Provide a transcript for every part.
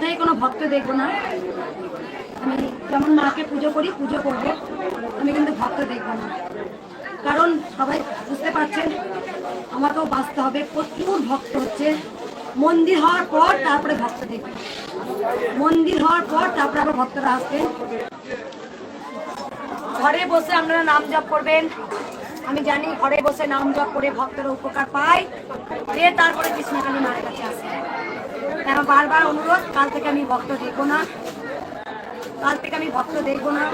কাল কোনো ভক্ত দেখব না। আমি যেমন মাকে পুজো করি, পুজো করব। আমি কিন্তু ভক্ত দেখব না। কারণ সবাই বুঝতে পারছেন, আমাকেও বাঁচতে হবে। প্রচুর ভক্ত হচ্ছে। মন্দির হওয়ার পর তারপরে ভক্ত দেখবে। মন্দির হওয়ার পর তারপরে আবার ভক্তরা আসবে। ঘরে বসে আপনারা নাম জপ করবেন। আমি জানি ঘরে বসে নাম জপ করে ভক্তরা উপকার পায়। যে তারপরে কৃষ্ণকালী মায়ের কাছে আসে তাই আমার বারবার অনুরোধ, কাল থেকে আমি ভক্ত দেখব না। কাল থেকে আমি ভক্ত দেখব না।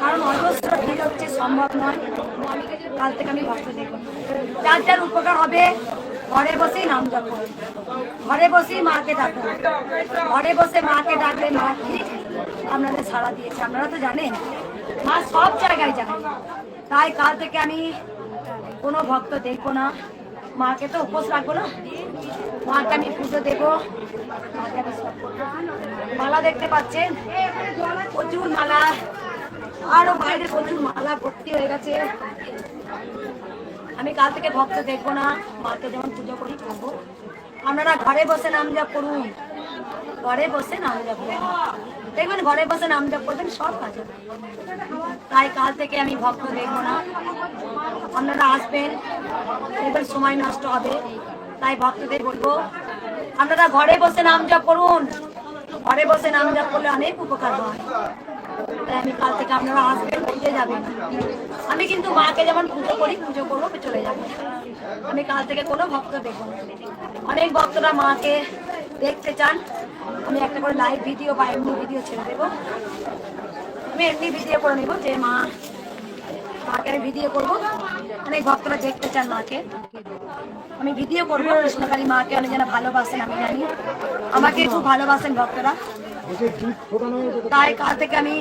কারণ অজস্র ভিড় হচ্ছে, সম্ভব নয়। কাল থেকে আমি ভক্ত দেখব। যার যার উপকার হবে, ঘরে বসেই নাম জপ ঘরে বসেই মাকে ডাকুন ঘরে বসে মাকে ডাকলে মা ঠিক আপনাদের সাড়া দিয়েছে, আপনারা তো জানেন। মা সব জায়গায় জানেন তাই কাল থেকে আমি কোনো ভক্ত দেখব না। মাকে তো উপোস রাখব না? মাকে আমি পুজো দেবো। মালা দেখতে পাচ্ছেন? প্রচুর মালা। আরও বাইরে প্রচুর মালা ভর্তি হয়ে গেছে। আমি কাল থেকে ভক্ত দেখব না। মাকে যেমন পুজো করি করব। আপনারা ঘরে বসে নাম জপ করুন। ঘরে বসে নাম জপ করুন। দেখবেন ঘরে বসে নাম জপ করবেন, সব কাজ তাই কাল থেকে আমি ভক্ত দেখব না। আপনারা আসবেন সময় নষ্ট হবে। তাই ভক্তদের বলব, আপনারা ঘরে বসে নাম জপ করুন। ঘরে বসে নাম জপ করলে অনেক উপকার হয়। তাই আমি কাল থেকে আপনারা আসবেন পুজো যাবেন। আমি কিন্তু মাকে যেমন পুজো করি, পুজো করব চলে যাব। আমি কাল থেকে কোনো ভক্ত দেখব অনেক ভক্তরা মাকে দেখতে চান। আমি একটা করে লাইভ ভিডিও বা এমনি ভিডিও ছেড়ে দেবো। আমি এমনি ভিডিও করে নেব যে মা মাকে আমি ভিডিও করব। মানে ভক্তরা দেখতে চান মাকে। আমি ভিডিও করব কৃষ্ণকালী মাকে অনেক যেন ভালোবাসেন, আমি জানি। আমাকে খুব ভালোবাসেন ভক্তরা। তাই কাল থেকে আমি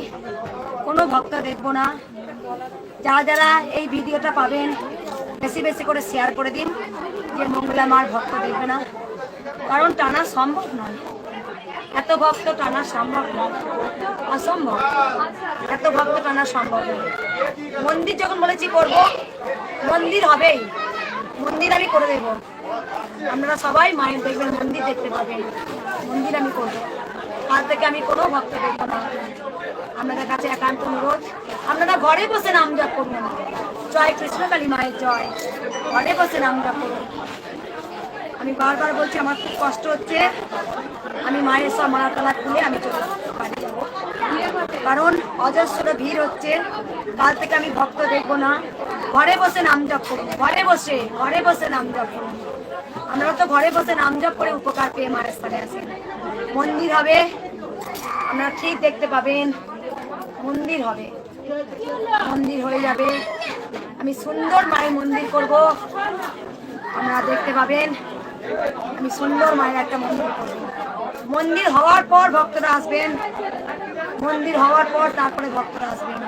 কোনো ভক্ত দেখব না। যারা যারা এই ভিডিওটা পাবেন, বেশি বেশি করে শেয়ার করে দিন, যে মঙ্গলা মার ভক্ত দেখবে না। কারণ টানা সম্ভব নয়। এত ভক্ত টানা সম্ভব নয় অসম্ভব। এত ভক্ত টানা সম্ভব নয় মন্দির যখন বলেছি করব, মন্দির হবেই। মন্দির আমি করে দেবো। আপনারা সবাই মায়ের দেখবেন, মন্দির দেখতে পাবেন। মন্দির আমি করব। কাল থেকে আমি কোনো ভক্ত দেখব না। আপনাদের কাছে একান্ত অনুরোধ। আপনারা ঘরে বসে নাম জপ করুন জয় কৃষ্ণকালী মায়ের জয়। ঘরে বসে নাম জপ করুন আমি বারবার বলছি, আমার খুব কষ্ট হচ্ছে। আমি মায়ের সব মালাতলা খুলে আমি চলে বাড়ি যাব। কারণ অজস্র ভিড় হচ্ছে। কাল থেকে আমি ভক্ত দেখব না। ঘরে বসে নাম জপ করুন ঘরে বসে ঘরে বসে নাম জপ করুন আমরা তো ঘরে বসে নাম জপ করে উপকার পেয়ে মায়ের স্থানে আসি। মন্দির হবে আপনারা ঠিক দেখতে পাবেন, মন্দির হবে। মন্দির হয়ে যাবে। আমি সুন্দর মায়ের মন্দির করব। আপনারা দেখতে পাবেন। আমি সুন্দর মায়ের একটা মন্দির মন্দির হওয়ার পর ভক্তরা আসবেন। মন্দির হওয়ার পর তারপরে ভক্তরা আসবেন।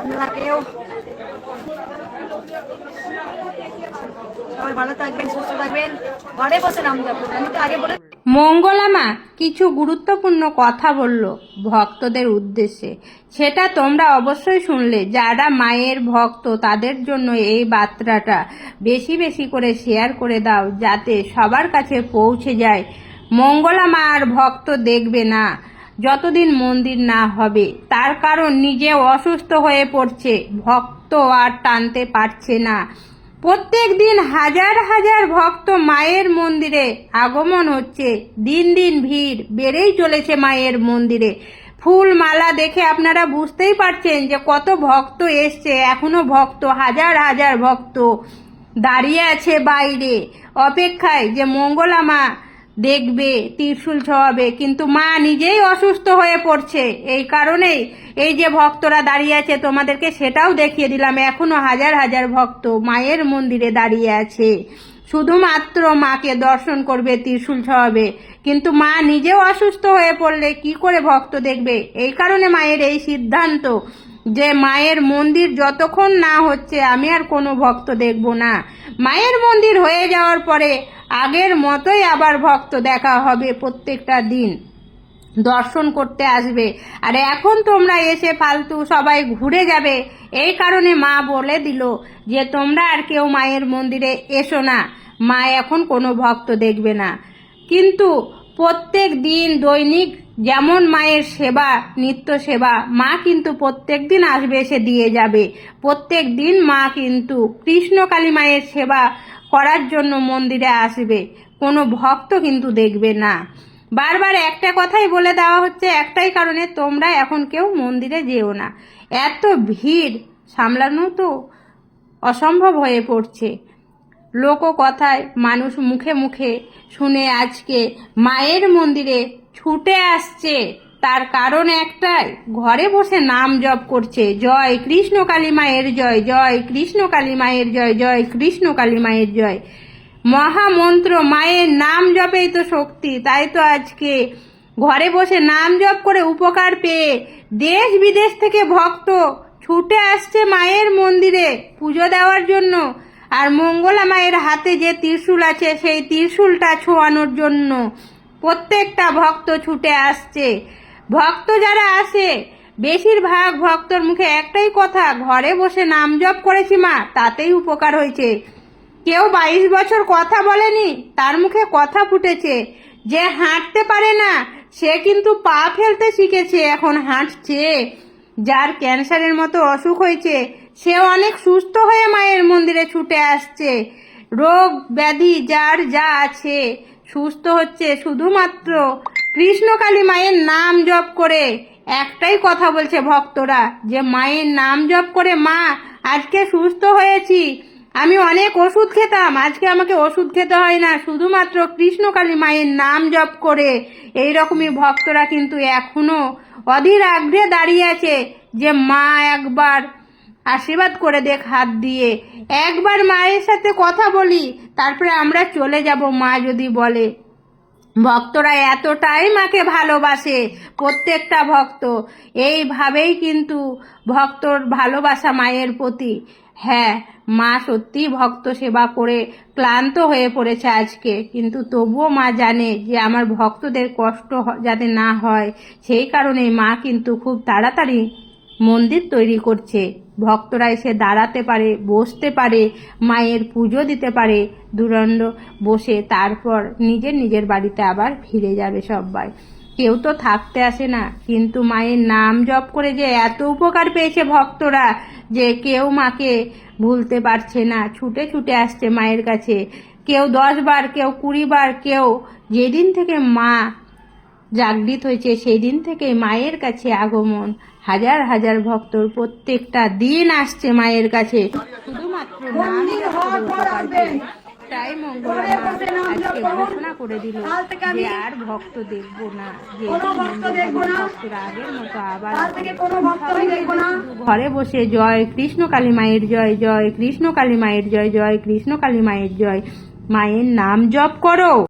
আপনারা কেউ? সবাই ভালো থাকবেন, সুস্থ থাকবেন। ঘরে বসে নাম জপ। আমি তো আগে বলে মঙ্গলামা কিছু গুরুত্বপূর্ণ কথা বলল ভক্তদের উদ্দেশ্যে। সেটা তোমরা অবশ্যই শুনলে। যারা মায়ের ভক্ত, তাদের জন্য এই বার্তাটা বেশি বেশি করে শেয়ার করে দাও, যাতে সবার কাছে পৌঁছে যায়। মঙ্গলামা আর ভক্ত দেখবে না, যতদিন মন্দির না হবে। তার কারণ নিজে অসুস্থ হয়ে পড়ছে, ভক্ত আর টানতে পারছে না। প্রত্যেক দিন হাজার হাজার ভক্ত মায়ের মন্দিরে আগমন হচ্ছে। দিন দিন ভিড় বেড়েই চলেছে মায়ের মন্দিরে। ফুল মালা দেখে আপনারা বুঝতেই পারছেন যে কত ভক্ত এসছে। এখনও ভক্ত, হাজার হাজার ভক্ত দাঁড়িয়ে আছে বাইরে। অপেক্ষায় যে মঙ্গলা মা দেখবে, ত্রিশুল ছোঁয়াবে কিন্তু মা নিজেই অসুস্থ হয়ে পড়ছে। এই কারণেই এই যে ভক্তরা দাঁড়িয়ে আছে, তোমাদেরকে সেটাও দেখিয়ে দিলাম। এখনও হাজার হাজার ভক্ত মায়ের মন্দিরে দাঁড়িয়ে আছে। শুধুমাত্র মাকে দর্শন করবে ত্রিশুল ছোঁয়াবে কিন্তু মা নিজেও অসুস্থ হয়ে পড়লে কি করে ভক্ত দেখবে? এই কারণে মায়ের এই সিদ্ধান্ত যে মায়ের মন্দির যতক্ষণ না হচ্ছে, আমি আর কোনো ভক্ত দেখব না। মায়ের মন্দির হয়ে যাওয়ার পরে আগের মতোই আবার ভক্ত দেখা হবে প্রত্যেকটা দিন। দর্শন করতে আসবে। আর এখন তোমরা এসে ফালতু সবাই ঘুরে যাবে। এই কারণে মা বলে দিল যে, তোমরা আর কেউ মায়ের মন্দিরে এসো না। মা এখন কোনো ভক্ত দেখবে না। কিন্তু প্রত্যেক দিন দৈনিক যেমন মায়ের সেবা, নিত্য সেবা, মা কিন্তু প্রত্যেক দিন আসবে এসে দিয়ে যাবে। প্রত্যেক দিন মা কিন্তু কৃষ্ণকালী মায়ের সেবা করার জন্য মন্দিরে আসবে। কোনো ভক্ত কিন্তু দেখবে না। বারবার একটা কথাই বলে দেওয়া হচ্ছে, একটাই কারণে তোমরা এখন কেউ মন্দিরে যেও না। এত ভিড় সামলানো তো অসম্ভব হয়ে পড়ছে। লোক কথায় মানুষ মুখে মুখে শুনে আজকে মায়ের মন্দিরে ছুটে আসছে। তার কারণ একটাই, ঘরে বসে নাম জপ করছে, জয় কৃষ্ণ কালী মায়ের জয় জয় কৃষ্ণ কালী মায়ের জয় জয় কৃষ্ণ কালী মায়ের জয়। মহামন্ত্র, মায়ের নাম জপেই তো শক্তি, তাই তো আজকে ঘরে বসে নাম জপ করে উপকার পেয়ে দেশ বিদেশ থেকে ভক্ত ছুটে আসছে মায়ের মন্দিরে পুজো দেওয়ার জন্য। আর মঙ্গলা মায়ের হাতে যে ত্রিশূল আছে, সেই ত্রিশূলটা ছোঁয়ানোর জন্য প্রত্যেকটা ভক্ত ছুটে আসছে। ভক্ত যারা আসে বেশিরভাগ ভক্তর মুখে একটাই কথা, ঘরে বসে নাম জপ করেছি মা, তাতেই উপকার হয়েছে। কেউ বাইশ বছর কথা বলেনি, তার মুখে কথা ফুটেছে। যে হাঁটতে পারে না, সে কিন্তু পা ফেলতে শিখেছে, এখন হাঁটছে। যার ক্যান্সারের মতো অসুখ হয়েছে, সে অনেক সুস্থ হয়ে মায়ের মন্দিরে ছুটে আসছে। রোগ ব্যাধি যার যা আছে, সুস্থ হচ্ছে শুধুমাত্র কৃষ্ণকালী মায়ের নাম জপ করে একটাই কথা বলছে ভক্তরা যে মায়ের নাম জপ করে, মা, আজকে সুস্থ হয়েছি। আমি অনেক ওষুধ খেতাম। আজকে আমাকে ওষুধ খেতে হয় না। শুধুমাত্র কৃষ্ণকালী মায়ের নাম জপ করে এই রকমই ভক্তরা কিন্তু এখনও অধীর আগ্রহে দাঁড়িয়ে আছে যে মা একবার আশীর্বাদ করে দেখ হাত দিয়ে। একবার মায়ের সাথে কথা বলি, তারপরে আমরা চলে যাব, মা যদি বলে। ভক্তরা এতটাই মাকে ভালোবাসে, প্রত্যেকটা ভক্ত। এইভাবেই কিন্তু ভক্তর ভালোবাসা মায়ের প্রতি। হ্যাঁ মা সত্যি ভক্ত সেবা করে ক্লান্ত হয়ে পড়েছে আজকে। কিন্তু তবুও মা জানে যে আমার ভক্তদের কষ্ট যাতে না হয়, সেই কারণে মা কিন্তু খুব তাড়াতাড়ি মন্দির তৈরি করছে। ভক্তরা এসে দাঁড়াতে পারে, বসতে পারে, মায়ের পুজো দিতে পারে। দুরন্ড বসে তারপর নিজের নিজের বাড়িতে আবার ফিরে যাবে সবাই। কেউ তো থাকতে আসে না, কিন্তু মায়ের নাম জপ করে যে এত উপকার পেয়েছে ভক্তরা যে কেউ মাকে ভুলতে পারছে না। ছুটে ছুটে আসছে মায়ের কাছে। কেউ দশ বার, কেউ কুড়ি বার, কেউ যেদিন থেকে মা জাগৃত হয়েছে সেই দিন থেকে মায়ের কাছে আগমন। হাজার হাজার ভক্তর প্রত্যেকটা দিন আসছে মায়ের কাছে। শুধুমাত্র। তাই আজকে ঘোষণা করে দিল যে আর ভক্ত দেখব না যে। ভক্তরা আগের মতো আবার ঘরে বসে জয় কৃষ্ণ কালী মায়ের জয় জয় কৃষ্ণ কালী মায়ের জয় জয় কৃষ্ণ কালী মায়ের জয়। মায়ের নাম জপ করো।